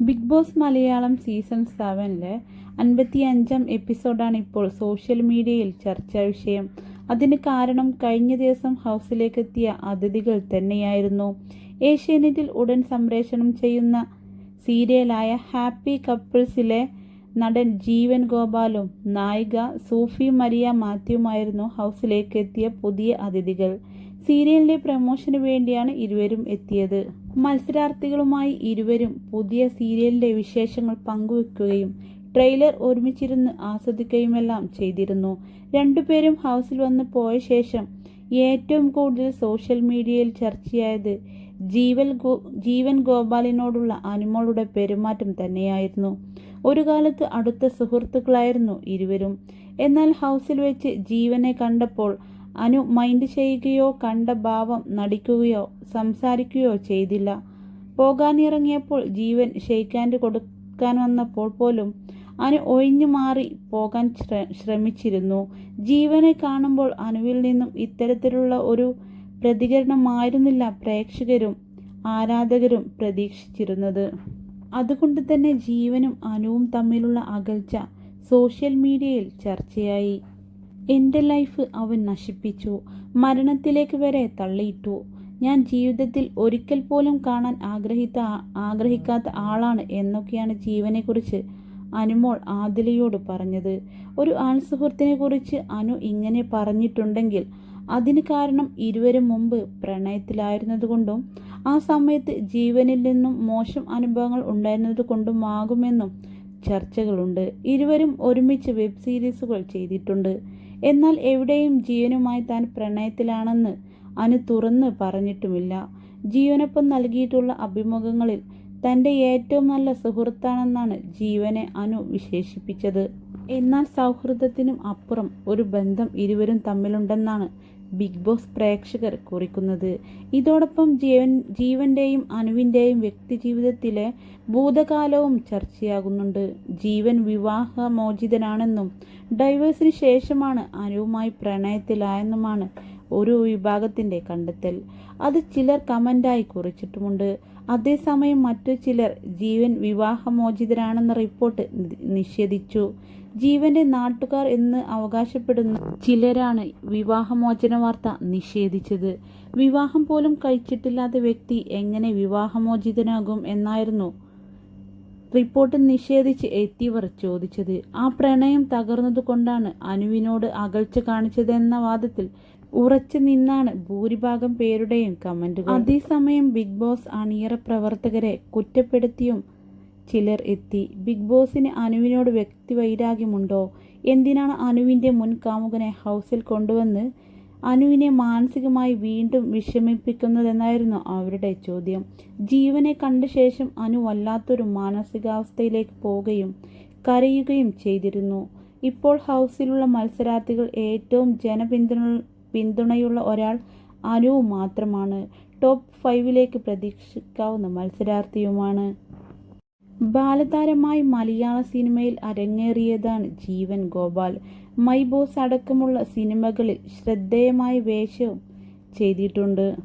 Big boss Malayalam season സെവനിലെ അൻപത്തി അഞ്ചാം എപ്പിസോഡാണ് ഇപ്പോൾ സോഷ്യൽ മീഡിയയിൽ ചർച്ചാ വിഷയം. അതിന് കാരണം കഴിഞ്ഞ ദിവസം ഹൗസിലേക്കെത്തിയ അതിഥികൾ തന്നെയായിരുന്നു. ഏഷ്യാനെറ്റിൽ ഉടൻ സംപ്രേഷണം ചെയ്യുന്ന സീരിയലായ ഹാപ്പി കപ്പിൾസിലെ നടൻ ജീവൻ ഗോപാലും നായിക സൂഫി മരിയ മാത്യുമായിരുന്നു ഹൗസിലേക്കെത്തിയ പുതിയ അതിഥികൾ. സീരിയലിന്റെ പ്രമോഷന് വേണ്ടിയാണ് ഇരുവരും എത്തിയത്. മത്സരാർത്ഥികളുമായി ഇരുവരും പുതിയ സീരിയലിന്റെ വിശേഷങ്ങൾ പങ്കുവെക്കുകയും ട്രെയിലർ ഒരുമിച്ചിരുന്ന് ആസ്വദിക്കുകയുമെല്ലാം ചെയ്തിരുന്നു. രണ്ടുപേരും ഹൗസിൽ വന്ന് പോയ ശേഷം ഏറ്റവും കൂടുതൽ സോഷ്യൽ മീഡിയയിൽ ചർച്ചയായത് ജീവൽ ഗോ ജീവൻ ഗോപാലിനോടുള്ള അനുമോളുടെ പെരുമാറ്റം തന്നെയായിരുന്നു. ഒരു കാലത്ത് അടുത്ത സുഹൃത്തുക്കളായിരുന്നു ഇരുവരും. എന്നാൽ ഹൗസിൽ വെച്ച് ജീവനെ കണ്ടപ്പോൾ അനു മൈൻഡ് ചെയ്യുകയോ കണ്ട ഭാവം നടിക്കുകയോ സംസാരിക്കുകയോ ചെയ്തില്ല. പോകാനിറങ്ങിയപ്പോൾ ജീവൻ ഷെയ്ക്കാൻഡ് കൊടുക്കാൻ വന്നപ്പോൾ പോലും അനു ഒഴിഞ്ഞു മാറി പോകാൻ ശ്രമിച്ചിരുന്നു. ജീവനെ കാണുമ്പോൾ അനുവിൽ നിന്നും ഇത്തരത്തിലുള്ള ഒരു പ്രതികരണമായിരുന്നില്ല പ്രേക്ഷകരും ആരാധകരും പ്രതീക്ഷിച്ചിരുന്നത്. അതുകൊണ്ട് തന്നെ ജീവനും അനുവും തമ്മിലുള്ള അകൽച്ച സോഷ്യൽ മീഡിയയിൽ ചർച്ചയായി. എന്റെ ലൈഫ് അവൻ നശിപ്പിച്ചു മരണത്തിലേക്ക് വരെ തള്ളിയിട്ടു. ഞാൻ ജീവിതത്തിൽ ഒരിക്കൽ പോലും കാണാൻ ആഗ്രഹിത്ത ആഗ്രഹിക്കാത്ത ആളാണ് എന്നൊക്കെയാണ് ജീവനെക്കുറിച്ച് അനുമോൾ ആദിലയോട് പറഞ്ഞത്. ഒരു ആൺസുഹൃത്തിനെ കുറിച്ച് അനു ഇങ്ങനെ പറഞ്ഞിട്ടുണ്ടെങ്കിൽ അതിന് കാരണം ഇരുവരും മുമ്പ് പ്രണയത്തിലായിരുന്നതുകൊണ്ടും ആ സമയത്ത് ജീവനിൽ നിന്നും മോശം അനുഭവങ്ങൾ ഉണ്ടായിരുന്നത് കൊണ്ടുമാകുമെന്നും ചർച്ചകളുണ്ട്. ഇരുവരും ഒരുമിച്ച് വെബ് സീരീസുകൾ ചെയ്തിട്ടുണ്ട്. എന്നാൽ എവിടെയും ജീവനുമായി താൻ പ്രണയത്തിലാണെന്ന് അനു തുറന്ന് പറഞ്ഞിട്ടുമില്ല. ജീവനൊപ്പം നൽകിയിട്ടുള്ള അഭിമുഖങ്ങളിൽ തന്റെ ഏറ്റവും നല്ല സുഹൃത്താണെന്നാണ് ജീവനെ അനു വിശേഷിപ്പിച്ചത്. എന്നാൽ സൗഹൃദത്തിനും അപ്പുറം ഒരു ബന്ധം ഇരുവരും തമ്മിലുണ്ടെന്നാണ് ബിഗ് ബോസ് പ്രേക്ഷകർ കുറിക്കുന്നത്. ഇതോടൊപ്പം ജീവൻ ജീവന്റെയും അനുവിന്റെയും വ്യക്തിജീവിതത്തിലെ ഭൂതകാലവും ചർച്ചയാകുന്നുണ്ട്. ജീവൻ വിവാഹമോചിതനാണെന്നും ഡൈവേഴ്സിന് ശേഷമാണ് അനുവുമായി പ്രണയത്തിലായെന്നുമാണ് ഒരു വിഭാഗത്തിന്റെ കണ്ടെത്തൽ. അത് ചിലർ കമന്റായി കുറിച്ചിട്ടുമുണ്ട്. അതേസമയം മറ്റു ചിലർ ജീവൻ വിവാഹമോചിതരാണെന്ന റിപ്പോർട്ട് നിഷേധിച്ചു. ജീവന്റെ നാട്ടുകാർ എന്ന് അവകാശപ്പെടുന്ന ചിലരാണ് വിവാഹമോചന വാർത്ത നിഷേധിച്ചത്. വിവാഹം പോലും കഴിച്ചിട്ടില്ലാത്ത വ്യക്തി എങ്ങനെ വിവാഹമോചിതനാകും എന്നായിരുന്നു റിപ്പോർട്ട് നിഷേധിച്ച് എത്തിയവർ ചോദിച്ചത്. ആ പ്രണയം തകർന്നതുകൊണ്ടാണ് അനുവിനോട് അകൽച്ച കാണിച്ചതെന്ന വാദത്തിൽ ഉറച്ചു നിന്നാണ് ഭൂരിഭാഗം പേരുടെയും കമന്റുകൾ. അതേസമയം ബിഗ് ബോസ് അണിയറ പ്രവർത്തകരെ കുറ്റപ്പെടുത്തിയും ചിലർ എത്തി. ബിഗ് ബോസിന് അനുവിനോട് വ്യക്തി വൈരാഗ്യമുണ്ടോ? എന്തിനാണ് അനുവിന്റെ മുൻ കാമുകനെ ഹൗസിൽ കൊണ്ടുവന്ന് അനുവിനെ മാനസികമായി വീണ്ടും വിഷമിപ്പിക്കുന്നതെന്നായിരുന്നു അവരുടെ ചോദ്യം. ജീവനെ കണ്ട ശേഷം അനു വല്ലാത്തൊരു മാനസികാവസ്ഥയിലേക്ക് പോവുകയും കരയുകയും ചെയ്തിരുന്നു. ഇപ്പോൾ ഹൗസിലുള്ള മത്സരാർത്ഥികൾ ഏറ്റവും ജനപിന്തുണ പിന്തുണയുള്ള ഒരാൾ അനു മാത്രമാണ്. ടോപ്പ് ഫൈവിലേക്ക് പ്രതീക്ഷിക്കാവുന്ന മത്സരാർത്ഥിയുമാണ്. ബാലതാരമായി മലയാള സിനിമയിൽ അരങ്ങേറിയതാണ് ജീവൻ ഗോപാൽ. മൈ ബോസ് അടക്കമുള്ള സിനിമകളിൽ ശ്രദ്ധേയമായ വേഷവും ചെയ്തിട്ടുണ്ട്.